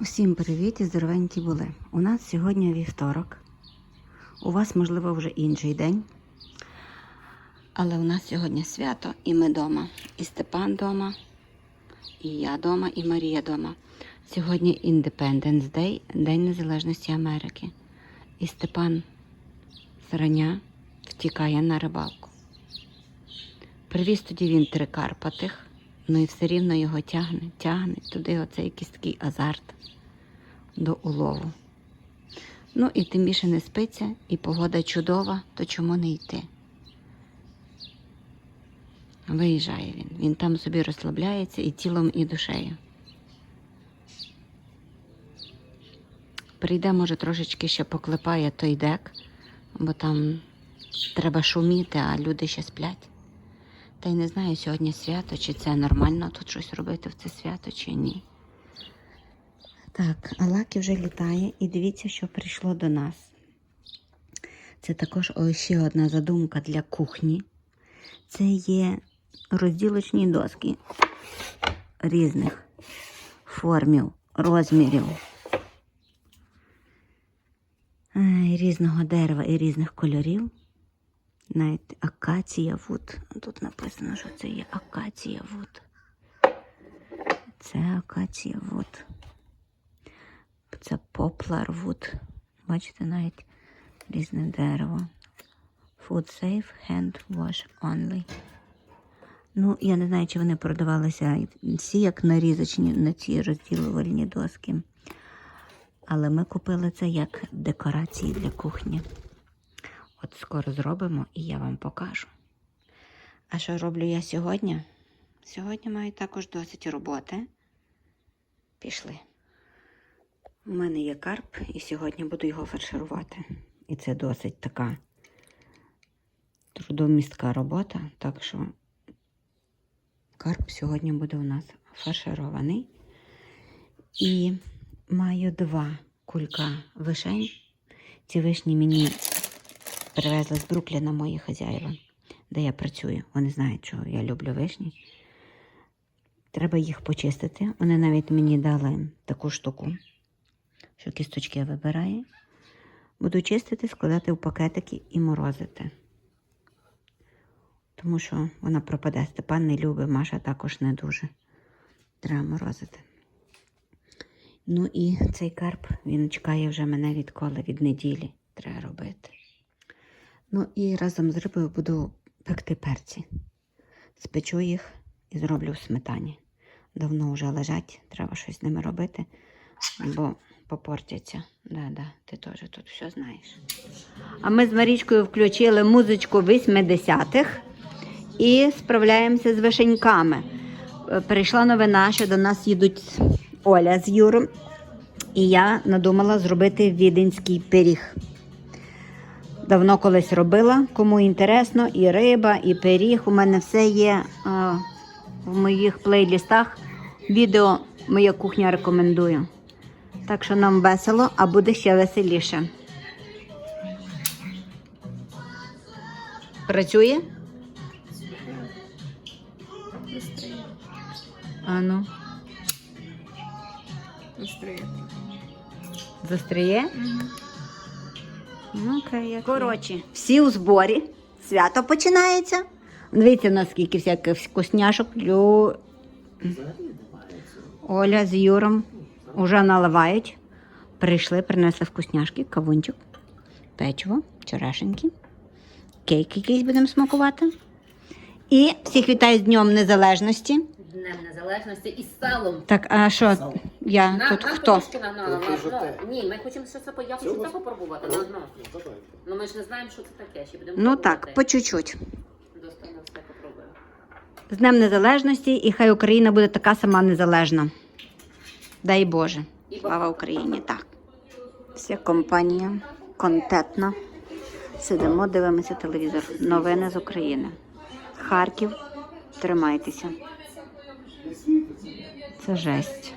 Усім привіт і здоровенькі були. У нас сьогодні вівторок. У вас, можливо, вже інший день. Але у нас сьогодні свято і ми вдома. І Степан вдома, і я вдома, і Марія вдома. Сьогодні Independence Day, День Незалежності Америки. І Степан зрання втікає на рибалку. Привіз тоді він три карпатих, ну і все рівно його тягне, тягне туди оцей якийсь такий азарт до улову. Ну і тим більше не спиться, і погода чудова, то чому не йти? Виїжджає він. Він там собі розслабляється і тілом, і душею. Прийде, може, трошечки ще поклепає той дек, бо там треба шуміти, а люди ще сплять. Та й не знаю, сьогодні свято, чи це нормально тут щось робити в це свято, чи ні. Так, Алакі вже літає, і дивіться, що прийшло до нас. Це також ще одна задумка для кухні. Це є розділочні доски різних формів, розмірів, різного дерева і різних кольорів. Навіть акація вуд. Тут написано, що це є акація вуд. Це акація вуд. Це поплар вуд. Бачите, навіть різне дерево. Food safe, hand wash only. Ну, я не знаю, чи вони продавалися всі як нарізочні на ці розділувальні доски. Але ми купили це як декорації для кухні. От скоро зробимо і я вам покажу. А що роблю я сьогодні? Сьогодні маю також досить роботи. Пішли. У мене є карп, і сьогодні буду його фарширувати. І це досить така трудомістка робота, так що карп сьогодні буде у нас фарширований. І маю два кулька вишень. Ці вишні мені привезли з Брукліна мої хазяїва, де я працюю. Вони знають, що я люблю вишні. Треба їх почистити. Вони навіть мені дали таку штуку, що кісточки вибирає. Буду чистити, складати в пакетики і морозити. Тому що вона пропаде. Степан не любить, Маша також не дуже. Треба морозити. Ну і цей карп, він чекає вже мене відколи від неділі. Треба робити. Ну і разом з рибою буду пекти перці. Спечу їх і зроблю в сметані. Давно вже лежать, треба щось з ними робити, бо попортяться. Да-да, ти теж тут все знаєш. А ми з Марічкою включили музичку 80-х і справляємося з вишеньками. Е, Прийшла новина, що до нас їдуть Оля з Юром, і я надумала зробити віденський пиріг. Давно колись робила, кому інтересно, і риба, і пиріг. У мене все є а, в моїх плейлістах. Відео моя кухня рекомендую. Так що нам весело, а буде ще веселіше. Працює? А ну, Быстрее. застріє? Ну, окей, як Коротше, всі у зборі. Свято починається. Дивіться, наскільки всяких вкусняшок. Лю... Оля з Юром вже наливають. Прийшли, принесли вкусняшки, кавунчик, печиво, черешеньки, кейк якийсь будемо смакувати. І всіх вітаю з Днем Незалежності. Днем Незалежності і з салом. Так, а що я На, тут на хто? на. Ні, ми хочемо що це по- я хочу це попробувати на одно. Ну ми ж не знаємо, що це таке. Ще будемо Ну так, пробувати. по чуть-чуть. Достойно все попробуємо. З Днем Незалежності, і хай Україна буде така сама незалежна. Дай Боже. Слава Україні! Так. Вся компанія контентна. Сидимо, дивимося телевізор. Новини з України. Харків. Тримайтеся. Це жесть.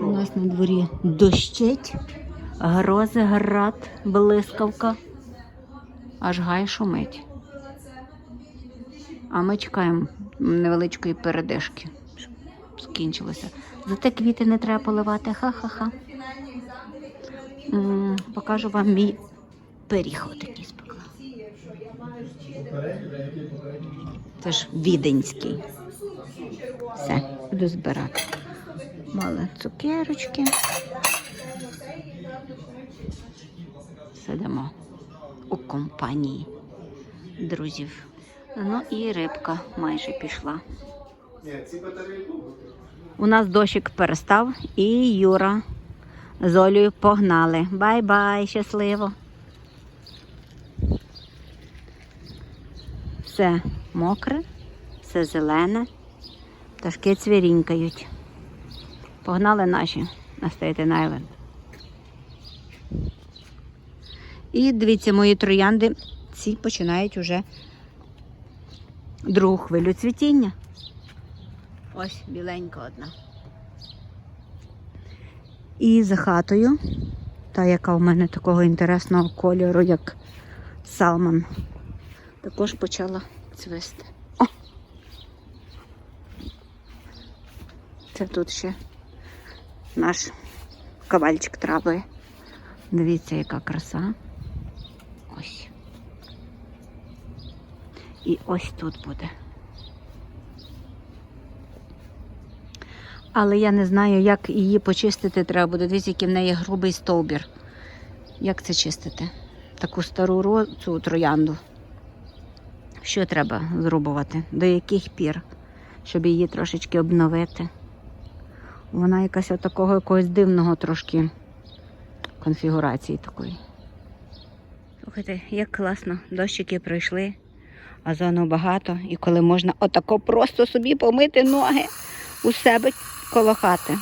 У нас на дворі дощить, грози, град, блискавка. Аж гай шумить. А ми чекаємо невеличкої передишки. Скінчилося. Зате квіти не треба поливати. Ха-ха-ха. Покажу вам мій пиріг отакий спекла. Це ж віденський. Все, буду збирати. Мали цукерочки. Сидимо у компанії друзів. Ну і рибка майже пішла. У нас дощик перестав, і Юра з Олею погнали. Бай-бай, щасливо. Все мокре, все зелене, пташки цвірінькають. Погнали наші на Стейтен Айленд. І дивіться, мої троянди ці починають уже другу хвилю цвітіння. Ось біленька одна. І за хатою, та яка в мене такого інтересного кольору, як салман, також почала цвисти. Це тут ще наш ковальчик трави. Дивіться, яка краса. Ось. І ось тут буде. Але я не знаю, як її почистити треба буде. Дивіться, який в неї грубий стовбір. Як це чистити? Таку стару цю троянду. Що треба зрубувати? До яких пір? Щоб її трошечки обновити. Вона якась отакого якогось дивного трошки конфігурації такої. Слухайте, як класно, дощики пройшли, озону багато, і коли можна отако просто собі помити ноги у себе коло хати.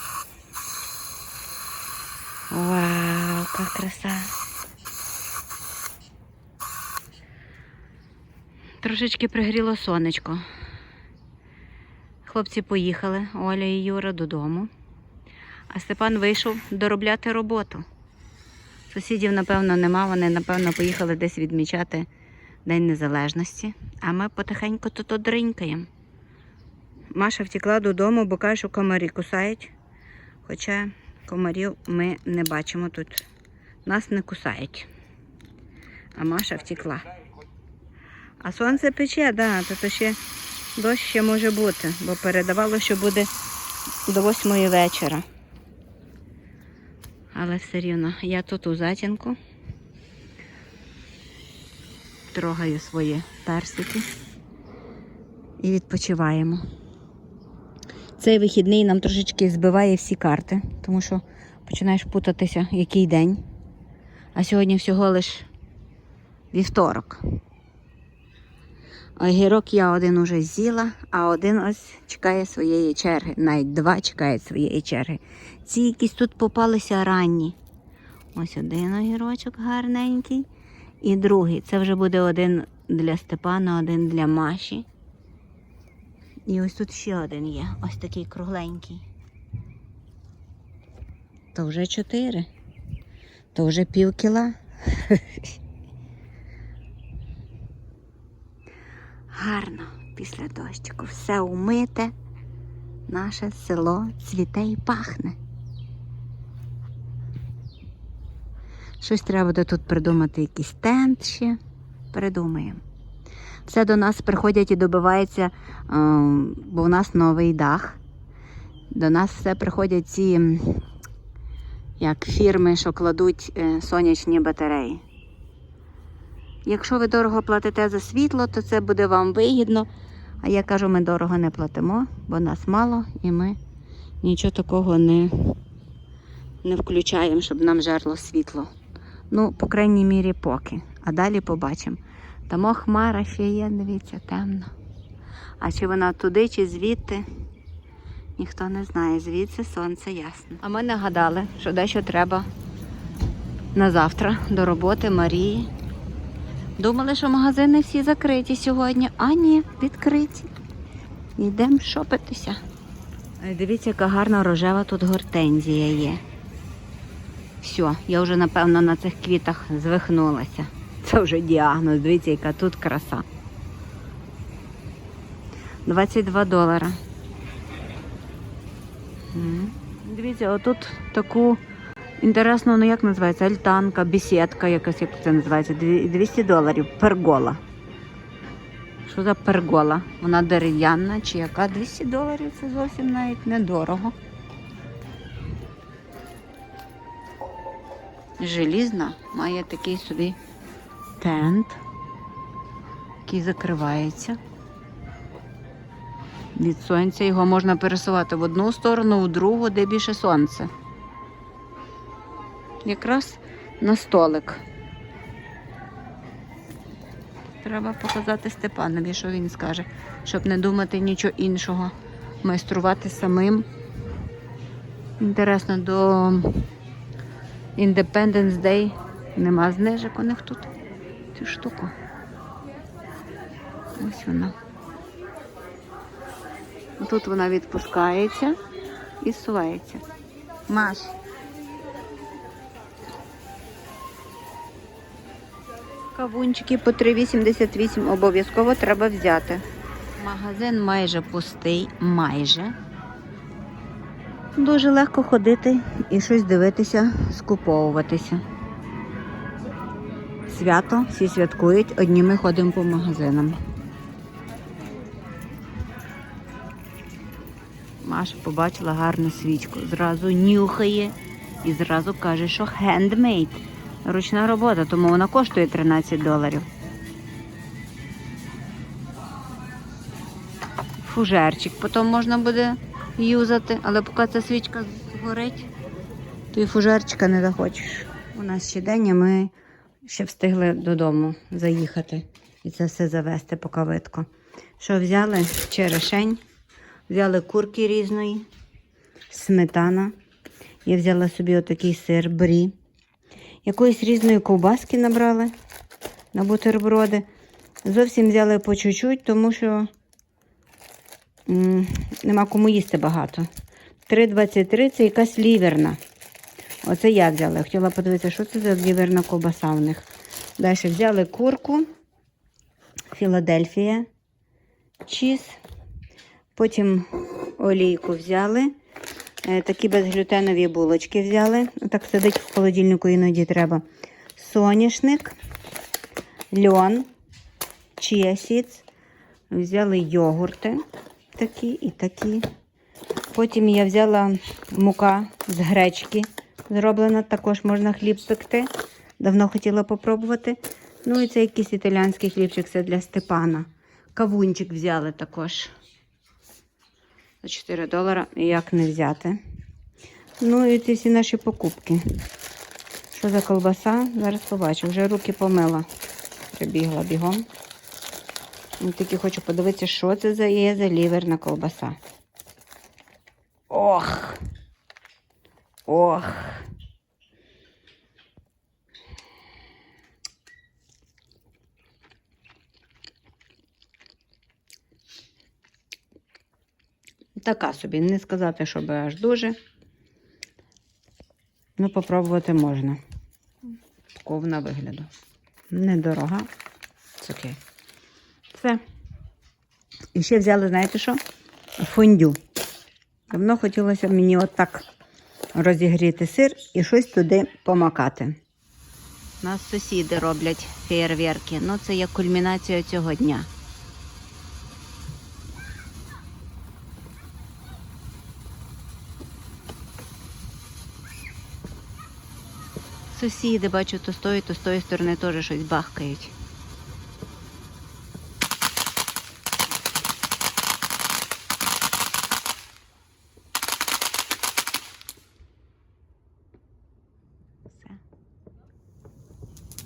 Вау, яка краса. Трошечки пригріло сонечко. Хлопці поїхали, Оля і Юра додому. А Степан вийшов доробляти роботу. Сусідів, напевно, нема, вони, напевно, поїхали десь відмічати День Незалежності. А ми потихеньку тут дринькаємо. Маша втекла додому, бо каже, що комарі кусають. Хоча комарів ми не бачимо тут. Нас не кусають. А Маша втекла. А сонце пече, да, то, ще дощ ще може бути, бо передавало, що буде до восьмої вечора. Але все рівно я тут у затінку. Трогаю свої персики і відпочиваємо. Цей вихідний нам трошечки збиває всі карти, тому що починаєш путатися, який день. А сьогодні всього лиш вівторок. Огірок я один уже з'їла, а один ось чекає своєї черги. Навіть два чекають своєї черги. Ці якісь тут попалися ранні. Ось один огірочок гарненький. І другий. Це вже буде один для Степана, один для Маші. І ось тут ще один є. Ось такий кругленький. То вже чотири. То вже пів кіла. Гарно після дощику. Все умите. Наше село цвіте і пахне. Щось треба буде тут придумати, якийсь тент ще. Придумаємо. Все до нас приходять і добивається, ем, бо у нас новий дах. До нас все приходять ці як фірми, що кладуть е, сонячні батареї. Якщо ви дорого платите за світло, то це буде вам вигідно. А я кажу, ми дорого не платимо, бо нас мало і ми нічого такого не, не включаємо, щоб нам жерло світло. Ну, по крайній мірі, поки. А далі побачимо. Тому хмара ще є, дивіться, темно. А чи вона туди, чи звідти, ніхто не знає. Звідси сонце ясно. А ми нагадали, що дещо треба на завтра до роботи Марії. Думали, що магазини всі закриті сьогодні, а ні, відкриті. Йдемо шопитися. Дивіться, яка гарна рожева тут гортензія є. Все, я вже, напевно, на цих квітах звихнулася. Це вже діагноз. Дивіться, яка тут краса. 22 долара. Дивіться, отут таку інтересну, ну як називається, альтанка, бесідка, якась як це називається, 200 доларів. Пергола. Що за пергола? Вона дерев'яна чи яка? 200 доларів це зовсім навіть недорого. Желізна має такий собі тент, який закривається. Від сонця його можна пересувати в одну сторону, в другу, де більше сонце. Якраз на столик. Треба показати Степанові, що він скаже, щоб не думати нічого іншого. Майструвати самим. Інтересно, до Independence Day нема знижок у них тут. Цю штуку. Ось вона. Тут вона відпускається і сувається. Маш. Кавунчики по 3,88 обов'язково треба взяти. Магазин майже пустий, майже. Дуже легко ходити і щось дивитися, скуповуватися. Свято, всі святкують, одні ми ходимо по магазинам. Маша побачила гарну свічку, зразу нюхає і зразу каже, що хендмейд. Ручна робота, тому вона коштує 13 доларів. Фужерчик потім можна буде юзати, але поки ця свічка згорить, то і фужерчика не захочеш. У нас ще день, а ми ще встигли додому заїхати і це все завести поки видко. Що взяли? Черешень. Взяли курки різної, сметана. Я взяла собі отакий сир брі. Якоїсь різної ковбаски набрали на бутерброди. Зовсім взяли по чуть-чуть, тому що нема кому їсти багато. 3,23 це якась ліверна. Оце я взяла. Хотіла подивитися, що це за ліверна ковбаса в них. Далі взяли курку, Філадельфія, чіз. Потім олійку взяли. Е, Такі безглютенові булочки взяли. Так сидить в холодильнику іноді треба. Соняшник, льон, чіасіц. Взяли йогурти такі і такі. Потім я взяла мука з гречки. Зроблена, також можна хліб пекти. Давно хотіла попробувати. Ну і це якийсь італіанський хлібчик, це для Степана. Кавунчик взяли також. За 4 долара як не взяти. Ну і ці всі наші покупки. Що за колбаса? Зараз побачу. Вже руки помила. Прибігла бігом. Ну, Тільки хочу подивитися, що це за є за ліверна колбаса. Ох! Ох! Така собі, не сказати, щоб аж дуже. Ну, попробувати можна. Такого вона вигляду. Недорога. Це окей. Все. І ще взяли, знаєте що? Фондю. Давно хотілося мені отак розігріти сир і щось туди помакати. У нас сусіди роблять феєрверки. Ну, це як кульмінація цього дня. Сусіди, бачу, то з тої, то з тої сторони теж щось бахкають.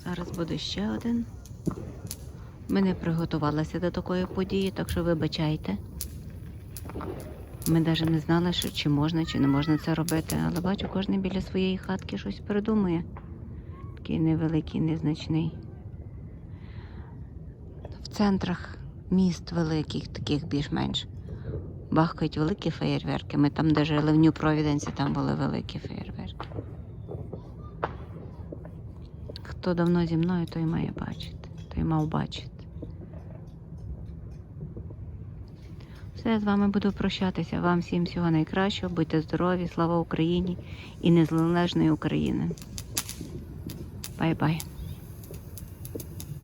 Все. Зараз буде ще один. Ми не приготувалися до такої події, так що вибачайте. Ми навіть не знали, що чи можна, чи не можна це робити. Але бачу, кожен біля своєї хатки щось придумує. Такий невеликий, незначний. В центрах міст великих, таких більш-менш. Бахкають великі феєрверки. Ми там, де жили в Нью-Провіденсі, там були великі феєрверки. Хто давно зі мною, той має бачити, той мав бачити. Все, я з вами буду прощатися. Вам всім всього найкращого. Будьте здорові, слава Україні і незалежної України. Бай-бай.